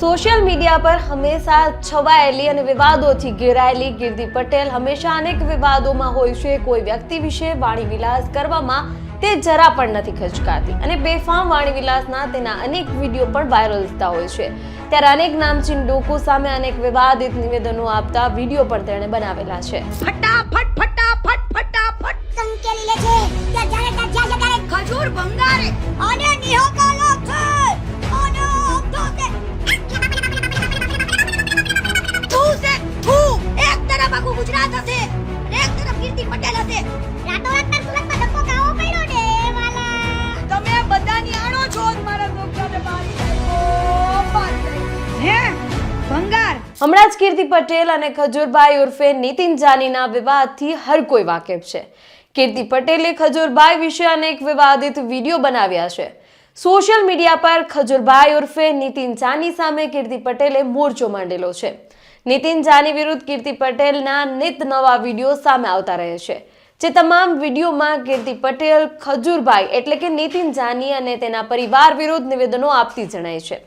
Social media પર હંમેશા છવાયેલી અને વિવાદોથી ઘેરાયેલી કીર્તિ પટેલ હંમેશા અનેક વિવાદોમાં હોય છે. કોઈ વ્યક્તિ વિશે વાણી વિલાસ કરવામાં તે જરા પણ નથી ખચકાતી અને બેફામ વાણી વિલાસના તેના અનેક વીડિયો પણ વાયરલ થતા હોય છે. ત્યારે અનેક નામચીન લોકો સામે અનેક વિવાદિત નિવેદનો આપતા વીડિયો પણ તેણે બનાવેલા છે. ફટાફટ ફટાફટ ફટાફટ સંકેલી લે છે. ત્યાં જાણે ત્યાં જ્યાં ખજૂર ભંગારે, અને નિહોકાલો હમણાં જ કીર્તિ પટેલ અને ખજૂરભાઈ ઉર્ફે નીતિન જાનીના વિવાદથી હર કોઈ વાકેફ છે. કીર્તિ પટેલે ખજૂરભાઈ વિશે અનેક વિવાદિત વીડિયો બનાવ્યા છે. સોશિયલ મીડિયા પર ખજૂરભાઈ ઉર્ફે નીતિન જાની સામે કીર્તિ પટેલે મોરચો માંડેલો છે. નીતિન જાની વિરુદ્ધ કીર્તિ પટેલના નિત નવા વીડિયો સામે આવતા રહે છે. જે તમામ વિડીયોમાં કીર્તિ પટેલ, ખજૂરભાઈ એટલે કે નીતિન જાની અને તેના પરિવાર વિરુદ્ધ નિવેદનો આપતી જણાય છે.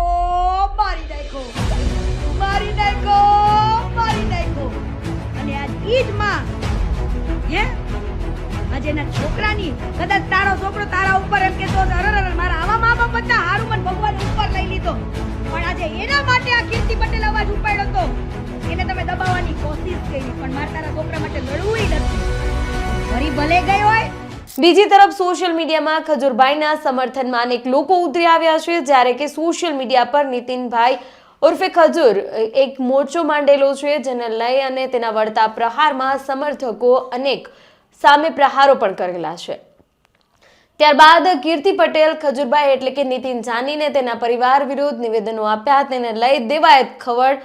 મારા છોકરાને મારી અને આજ ઈ હે? આજે એના છોકરાની કદાચ તારો છોકરો તારા ઉપર એમ કેતો અરર અરે અરે, મારા આવા મા બાપ હતા હારું મને ભગવાન ઉપર લઈ લીધો. પણ આજે એના માટે આ કીર્તિ પટેલ અવાજ ઉપાડ્યો હતો એને તમે દબાવવાની કોશિશ કરી પણ મારે તારા છોકરા માટે લડવું નથી. ફરી ભલે ગઈ હોય બીજી તરફ સોશિયલ મીડિયામાં ખજુરભાઈના સમર્થનમાં અનેક લોકો ઉતરી આવ્યા છે, જ્યારે કે સોશિયલ મીડિયા પર નીતિનભાઈ ઉર્ફે ખજૂર એક મોરચો માંડેલો છે, જેને લઈ અને તેના વળતા પ્રહારમાં સમર્થકો અનેક સામે પ્રહારો પણ કરેલા છે. ત્યારબાદ કીર્તિ પટેલ, ખજૂરભાઈ એટલે કે નીતિન જાનીને તેના પરિવાર વિરુદ્ધ નિવેદનો આપ્યા, તેને લઈ દેવાયત ખવડ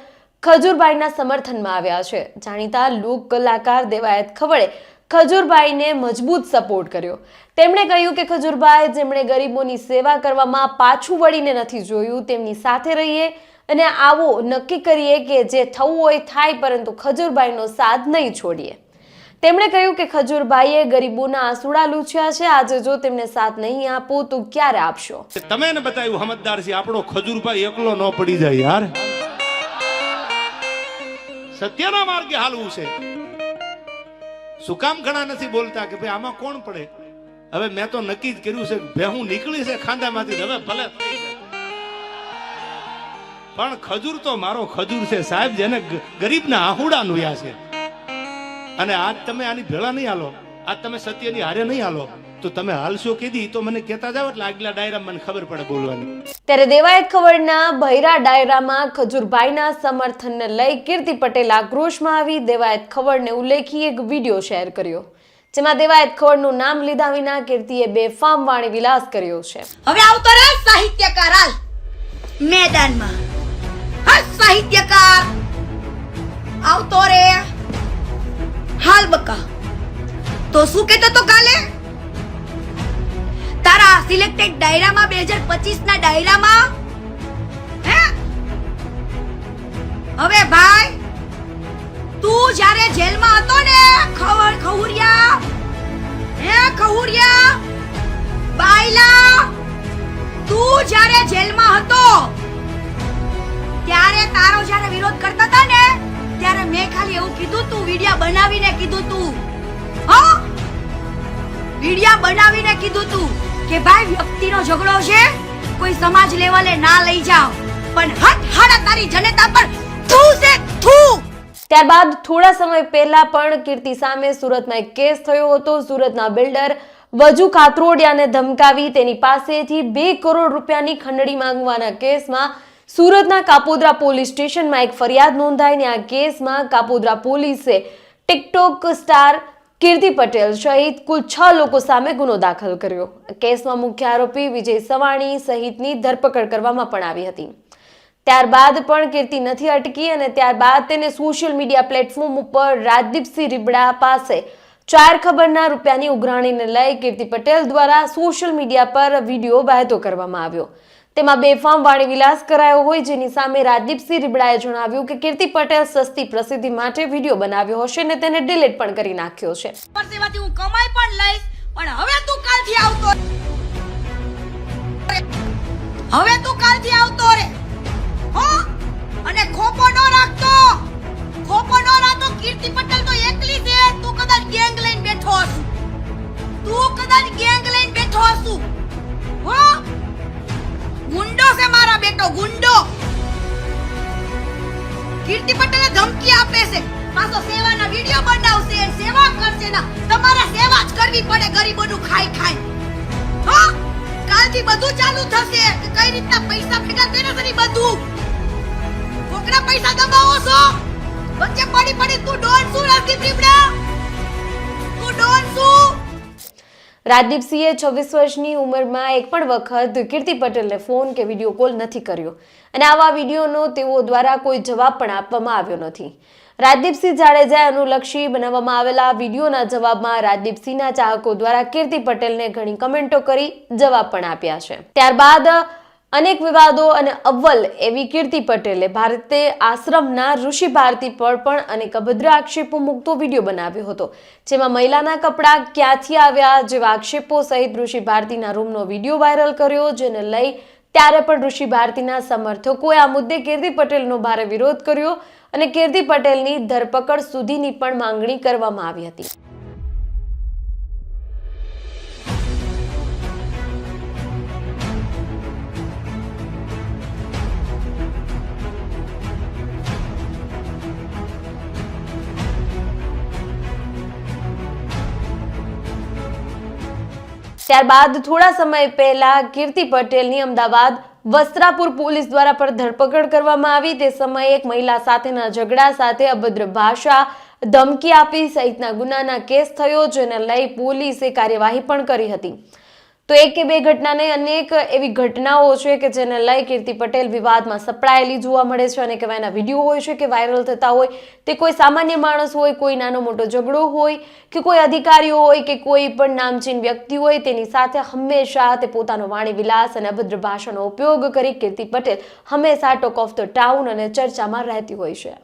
ખજૂરભાઈના સમર્થનમાં આવ્યા છે. જાણીતા લોક કલાકાર દેવાયત ખવડે ખજૂરભાઈને મજબૂત સપોર્ટ કર્યો. તેમણે કહ્યું કે ખજૂરભાઈ જેમણે ગરીબોની સેવા કરવામાં પાછું વળીને નથી જોયું, તેમની સાથે રહીએ અને આવો નક્કી કરીએ કે જે થવું હોય થાય, પરંતુ ખજૂરભાઈનો સાથ નહીં છોડીએ. તેમણે કહ્યું કે ખજૂરભાઈએ ગરીબોના આંસુડા લૂછ્યા છે, આજે જો તેમને સાથ નહીં આપો, તો ક્યારે આપશો? તમે બતાવ્યું સમજદાર છે, આપણો ખજુરભાઈ એકલો ન પડી જાય યાર. સત્યના માર્ગે હાલવું છે. શું કામ ઘણા નથી બોલતા કે ભાઈ આમાં કોણ પડે? હવે મેં તો નક્કી જ કર્યું છે બે હું નીકળી છે ખાંદામાંથી હવે ભલે પણ ખજૂર તો મારો ખજૂર છે સાહેબ જેને ગરીબના આહુડા નુયા છે. અને આજ તમે આની ભેળા નહીં હાલો. આજ તમે સત્યની હારે નહીં હાલો. તો તમે હાલશો કીધી? તો મને કહેતા જાવ એટલે આગલા ડાયરામાં મને ખબર પડે બોલવાની. ત્યારે દેવાયત ખવડના ભૈરા ડાયરામાં ખજુરભાઈના સમર્થનને લઈ કીર્તિ પટેલ આક્રોશમાં આવી. દેવાયત ખવડને ઉલ્લેખી એક વીડિયો શેર કર્યો જેમાં દેવાયત ખવડનું નામ લીધા વિના કીર્તિએ બેફામ વાણી વિલાસ કર્યો છે. હવે આવતો રે સાહિત્યકાર હાલ મેદાનમાં. હા સાહિત્યકાર! આવતો રે. હાલ બકા. તો શું કહેતો તો કાલે? સિલેક્ટેડ ડાયરામાં બે હજાર પચીસ ના ડાયરામાં હવે ભાઈ, તું જ્યારે જેલમાં હતો ને ખવર ખવુરિયા હે ખવુરિયા બાયલા, તું જ્યારે જેલમાં હતો, ત્યારે તારો જ્યારે વિરોધ કરતા હતા ને, ત્યારે મેં ખાલી એવું કીધું, તું વિડિયા બનાવીને કીધું તું. હો? વિડિયા બનાવીને કીધું તું. કે ભાઈ, વ્યક્તિનો ઝઘડો છે? કોઈ સમાજ લેવલે ના લઈ જાઓ. પણ હટ હાડા તારી જનતા પર થૂ છે થૂ! ત્યારબાદ થોડા સમય પહેલા પણ કીર્તિ સામે સુરતમાં એક કેસ થયો હતો. સુરતના બિલ્ડર વજુ કાતરોડિયાને ધમકાવી તેની પાસેથી બે કરોડ રૂપિયાની ખંડણી માંગવાના કેસમાં સુરતના કાપોદ્રા પોલીસ સ્ટેશનમાં એક ફરિયાદ નોંધાઈને આ કેસમાં કાપોદ્રા પોલીસે ટિકટોક સ્ટાર કીર્તિ પટેલ સહિત કુલ છ લોકો સામે ગુનો દાખલ કર્યો. કેસમાં મુખ્ય આરોપી વિજય સવાણી સહિતની ધરપકડ કરવામાં પણ આવી હતી. ત્યારબાદ પણ કીર્તિ નથી અટકી અને ત્યારબાદ તેને સોશિયલ મીડિયા પ્લેટફોર્મ ઉપર રાજદીપસિંહ રીબડા પાસે ચાર ખબરના રૂપિયાની ઉઘરાણીને લઈ કીર્તિ પટેલ દ્વારા સોશિયલ મીડિયા પર વીડિયો વહેતો કરવામાં આવ્યો. તેમાં બેફામ વાણી વિલાસ કરાયો હોય જેની સામે રાજદીપસિંહ રીબડાએ જણાવ્યું કે કીર્તિ પટેલ સસ્તી પ્રસિદ્ધિ માટે વીડિયો બનાવ્યો હશે ને તેને ડિલીટ પણ કરી નાખ્યો છે. પરસેવાથી હું કમાઈ પણ લઈશ, પણ હવે તું કાલથી આવતો હવે તું કાલથી આવતો બેટો કીર્તિ પટેલે ધમકી આપે છે. પાછો સેવાના વિડિયો બનાવશે સેવા કરશે ના. તમારે સેવા જ કરવી પડે ગરીબોનું ખાઈ ખાઈ. હા? કાલથી બધું ચાલુ થશે. કઈ રીતના પૈસા ભેગા કરે છે બધું? કોકરા પૈસા દબાવો છો? વચ્ચે પડી પડી તું ડોન શું રાખી પીપડા તું ડોન શું? રાજદીપસિંહે છવ્વીસ વર્ષની ઉંમરમાં એક પણ વખત કીર્તિ પટેલને ફોન કે વીડિયો કોલ નથી કર્યો. અને આવા વિડીયોનો તેઓ દ્વારા કોઈ જવાબ પણ આપવામાં આવ્યો નથી. રાજદીપસિંહ જાડેજાએ અનુલક્ષી બનાવવામાં આવેલા વિડીયોના જવાબમાં રાજદીપસિંહના ચાહકો દ્વારા કીર્તિ પટેલને ઘણી કમેન્ટો કરી જવાબ પણ આપ્યા છે. ત્યારબાદ અનેક વિવાદો અને અવ્વલ એવી કીર્તિ પટેલે ભારતે આશ્રમના ઋષિ ભારતી પર પણ અનેક અભદ્ર આક્ષેપો મૂકતો વીડિયો બનાવ્યો હતો, જેમાં મહિલાના કપડાં ક્યાંથી આવ્યા જેવા આક્ષેપો સહિત ઋષિ ભારતીના રૂમનો વીડિયો વાયરલ કર્યો, જેને લઈ ત્યારે પણ ઋષિ ભારતીના સમર્થકોએ આ મુદ્દે કીર્તિ પટેલનો ભારે વિરોધ કર્યો અને કીર્તિ પટેલની ધરપકડ સુધીની પણ માંગણી કરવામાં આવી હતી. ત્યારબાદ થોડા સમય પહેલા કીર્તિ પટેલની અમદાવાદ વસ્ત્રાપુર પોલીસ દ્વારા પર ધરપકડ કરવામાં આવી. તે સમયે એક મહિલા સાથેના ઝઘડા સાથે અભદ્ર ભાષા ધમકી આપી સહિતના ગુનાના કેસ થયો, જેને લઈ પોલીસે કાર્યવાહી પણ કરી હતી. તો એક કે બે ઘટના નહીં અનેક એવી ઘટનાઓ છે કે જેને લઈ કીર્તિ પટેલ વિવાદમાં સપડાયેલી જોવા મળે છે અને કેવા એના વીડિયો હોય છે કે વાયરલ થતા હોય. તે કોઈ સામાન્ય માણસ હોય, કોઈ નાનો મોટો ઝઘડો હોય કે કોઈ અધિકારીઓ હોય કે કોઈ પણ નામચીન વ્યક્તિ હોય તેની સાથે હંમેશા તે પોતાનો વાણી વિલાસ અને અભદ્ર ભાષાનો ઉપયોગ કરી કીર્તિ પટેલ હંમેશા ટોક ઓફ ધ ટાઉન અને ચર્ચામાં રહેતી હોય છે.